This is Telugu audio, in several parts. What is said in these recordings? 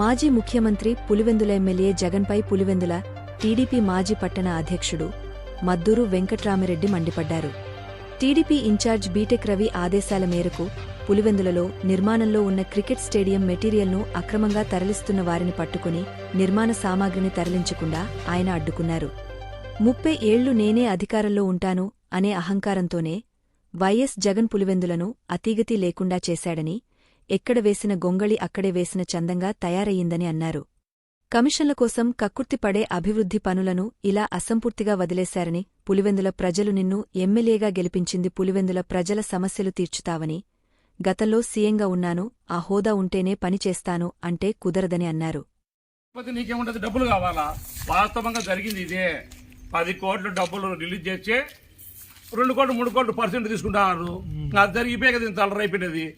మాజీ ముఖ్యమంత్రి పులివెందుల ఎమ్మెల్యే జగన్పై పులివెందుల టీడీపీ మాజీ పట్టణ అధ్యక్షుడు మద్దూరు వెంకట్రామిరెడ్డి మండిపడ్డారు. టీడీపీ ఇన్ఛార్జ్ బీటెక్ రవి ఆదేశాల మేరకు పులివెందులలో నిర్మాణంలో ఉన్న క్రికెట్ స్టేడియం మెటీరియల్ను అక్రమంగా తరలిస్తున్న వారిని పట్టుకుని నిర్మాణ సామాగ్రిని తరలించకుండా ఆయన అడ్డుకున్నారు. ముప్పై ఏళ్ళు నేనే అధికారంలో ఉంటాను అనే అహంకారంతోనే వైఎస్ జగన్ పులివెందులను అతీగతి లేకుండా చేశాడని ఎక్కడ వేసిన గొంగళి అక్కడే వేసిన చందంగా తయారయ్యిందని అన్నారు. కమిషన్ల కోసం కక్కుర్తిపడే అభివృద్ధి పనులను ఇలా అసంపూర్తిగా వదిలేశారని పులివెందుల ప్రజలు నిన్ను ఎమ్మెల్యేగా గెలిపించింది పులివెందుల ప్రజల సమస్యలు తీర్చుతావని గతంలో సీఎంగా ఉన్నాను ఆ హోదా ఉంటేనే పని చేస్తాను అంటే కుదరదని అన్నారు. నీకేముంటది డబ్బులు కావాలా? వాస్తవంగా జరిగింది ఇదే. పది కోట్ల డబ్బులు రిలీజ్ చేసి రెండు కోట్లు మూడు కోట్లు పర్సెంట్ తీసుకుంటారు. అది జరిగిపోయి కదా ఇంత అలరైపోయినది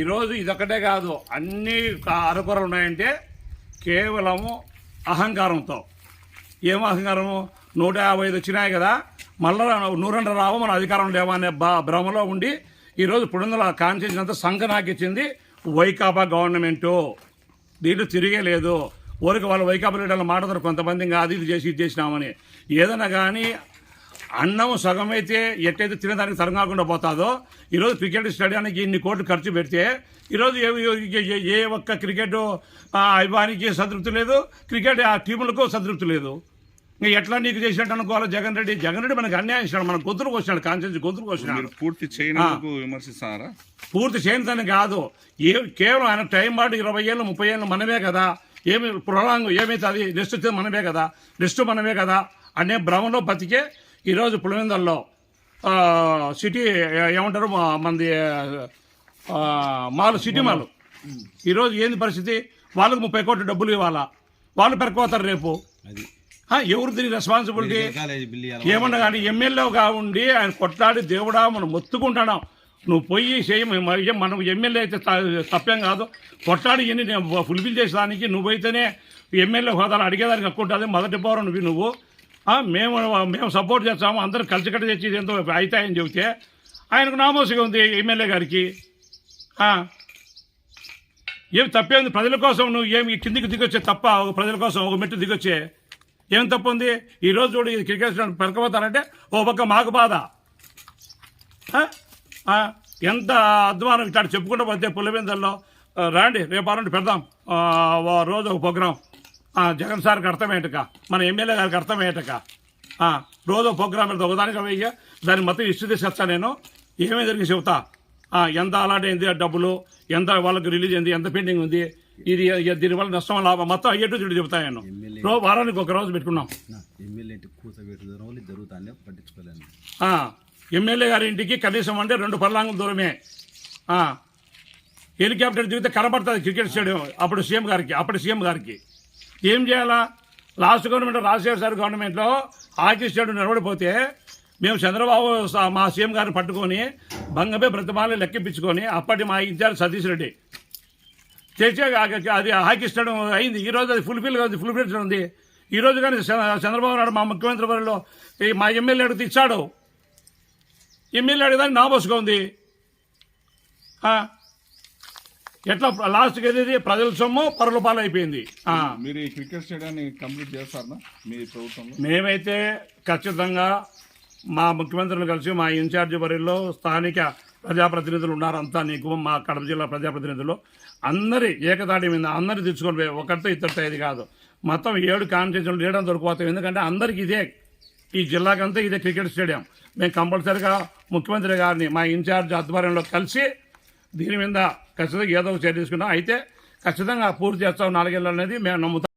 ఈరోజు ఇదొక్కటే కాదు అన్ని అరకొరలు ఉన్నాయంటే కేవలము అహంకారంతో. ఏం అహంకారము? నూట యాభై ఐదు వచ్చినాయి కదా మళ్ళా నూరండ రావు మన అధికారం లేవా అనే బా భ్రమలో ఉండి ఈరోజు పుడుందల కాన్స్టిట్యూషన్ అంతా సంఘ నాకిచ్చింది వైకాపా గవర్నమెంటు. దీంట్లో తిరిగే లేదు. ఊరికి వాళ్ళు వైకాపా లీడర్లు మాట్లాడతారు కొంతమంది ఇంకా అది ఇది చేసి ఇది చేసినామని. ఏదైనా కానీ అన్నం సగం అయితే ఎట్టయితే తినేదానికి సగం కాకుండా పోతాదో ఈరోజు క్రికెట్ స్టేడియానికి ఇన్ని కోట్లు ఖర్చు పెడితే ఈరోజు ఏ ఏ- ఒక్క క్రికెట్ అభిమానికి సంతృప్తి లేదు క్రికెట్ ఆ టీములకు సంతృప్తి లేదు. ఇంకా ఎట్లా నీకు చేసినట్టు అనుకోవాలి జగన్ రెడ్డి? జగన్ రెడ్డి మనకు అన్యాయం ఇచ్చినాడు మన గొంతులకు వచ్చినాడు కాన్స్టిట్యూన్సీ గొంతులకు వచ్చినాడు పూర్తి చేయనందుకు విమర్శిస్తారా? పూర్తి చేయనిదని కాదు. ఏ కేవలం ఆయన టైం పాటు ఇరవై ఏళ్ళు ముప్పై ఏళ్ళు మనమే కదా. ఏమి ప్రొలాంగ్ ఏమైతే అది వచ్చేది మనమే కదా. నెక్స్ట్ మనమే కదా. అనే భ్రమంలో బతికే ఈరోజు పులివెందల్లో సిటీ ఏమంటారు మనది మాల్ సిటీ మాల్. ఈరోజు ఏంది పరిస్థితి? వాళ్ళకు ముప్పై కోట్ల డబ్బులు ఇవ్వాలా? వాళ్ళు పెరకపోతారు రేపు. ఎవరు దీని రెస్పాన్సిబిలిటీ. ఏమన్నా కానీ ఎమ్మెల్యేగా ఉండి ఆయన కొట్లాడి దేవుడా మనం మొత్తుకుంటున్నాం. నువ్వు పోయి చేయి మనం ఎమ్మెల్యే అయితే తప్పేం కాదు. కొట్లాడి ఎన్ని ఫుల్ఫిల్ చేసేదానికి నువ్వైతేనే ఎమ్మెల్యే హోదాలు అడిగేదానికి హక్కు ఉంటుంది. మొదటి పౌరం నువ్వు. మేము మేము సపోర్ట్ చేస్తాము అందరూ కలిసికట్టు తెచ్చి ఇది ఎంతో అవుతాయని చెబితే ఆయనకు నామోసుగా ఉంది ఎమ్మెల్యే గారికి. ఏమి ఏం తప్పేంది ప్రజల కోసం నువ్వు ఏమి కిందికి దిగొచ్చే తప్ప ఒక ప్రజల కోసం ఒక మెట్టు దిగొచ్చే ఏం తప్పు ఉంది? ఈరోజు చూడు క్రికెట్ స్టేడియం పెరకపోతారంటే ఓ పక్క మాకు బాధ. ఎంత అధ్వానం ఇట్లా చెప్పుకుంటూ పోతే పుల్లబిందల్లో రాండి రేపు పెడదాం. ఓ రోజు ఒక ప్రోగ్రాం. జగన్ సార్కి అర్థమయ్యేటక మన ఎమ్మెల్యే గారికి అర్థమయ్యేటక రోజు ఒక ప్రోగ్రాం పెడతా ఒకదానికి వెయ్యి. దాన్ని మొత్తం ఇష్యూ తీసుకొస్తా నేను. ఏమేమి జరిగి చెబుతా? ఎంత అలాంటి అయింది ఆ డబ్బులు? ఎంత వాళ్ళకి రిలీజ్ అయింది? ఎంత పెండింగ్ ఉంది? ఇది దీనివల్ల నష్టం లాభం మొత్తం అయ్యేట్టు చూడు చెబుతా నేను. రో వారానికి ఒక రోజు పెట్టుకున్నాం. ఎమ్మెల్యే గారి ఇంటికి కనీసం అంటే రెండు పర్లాంగం దూరమే. ఆ, హెలికాప్టర్ దిగితే కనబడుతుంది క్రికెట్ స్టేడియం. అప్పుడు సీఎం గారికి అప్పుడు సీఎం గారికి. ఏం చేయాలా? లాస్ట్ గవర్నమెంట్ రాజశేఖర సార్ గవర్నమెంట్లో హాకీ నిలబడిపోతే మేము చంద్రబాబు స- మా సీఎం గారిని పట్టుకొని బంగపై ప్రతిమాలను లెక్కింపించుకొని అప్పటి మా ఇన్ఛార్జ్ సతీష్ రెడ్డి. చేసే అది హాకీ అయింది. ఈ రోజు అది ఫుల్ఫిల్ ఉంది ఫుల్ఫిల్ ఉంది. ఈరోజు కానీ చ- చంద్రబాబు నాయుడు మా ముఖ్యమంత్రి వారిలో మా ఎమ్మెల్యే అడిగితే ఇచ్చాడు. ఎమ్మెల్యే అడిగేదానికి నాబోసుగా ఉంది. ఎట్లా లాస్ట్కి ఏది ప్రజల సొమ్ము పరుల పాలు అయిపోయింది. మీరు ఈ క్రికెట్ స్టేడియాన్ని కంప్లీట్ చేస్తారా మీ ప్రభుత్వంలో? మేమైతే ఖచ్చితంగా మా ముఖ్యమంత్రులు కలిసి మా ఇన్ఛార్జి వరిలో స్థానిక ప్రజాప్రతినిధులు ఉన్నారు అంతా నీకు మా కడప జిల్లా ప్రజాప్రతినిధులు. అందరి ఏకతాటి మీద అందరి తెచ్చుకొని పోయి ఒకరితో ఇద్దరితో ఇది కాదు. మొత్తం ఏడు కాన్స్టిట్యూన్సీలు చేయడం దొరికిపోతాయి. ఎందుకంటే అందరికి ఇదే ఈ జిల్లాకంతా ఇదే క్రికెట్ స్టేడియం. మేము కంపల్సరిగా ముఖ్యమంత్రి గారిని మా ఇన్ఛార్జ్ ఆధ్వర్యంలో కలిసి దీని మీద ఖచ్చితంగా ఏదో ఒక చర్య తీసుకున్నాం. అయితే ఖచ్చితంగా పూర్తి చేస్తాం నాలుగేళ్ళు అనేది మేము నమ్ముతాం.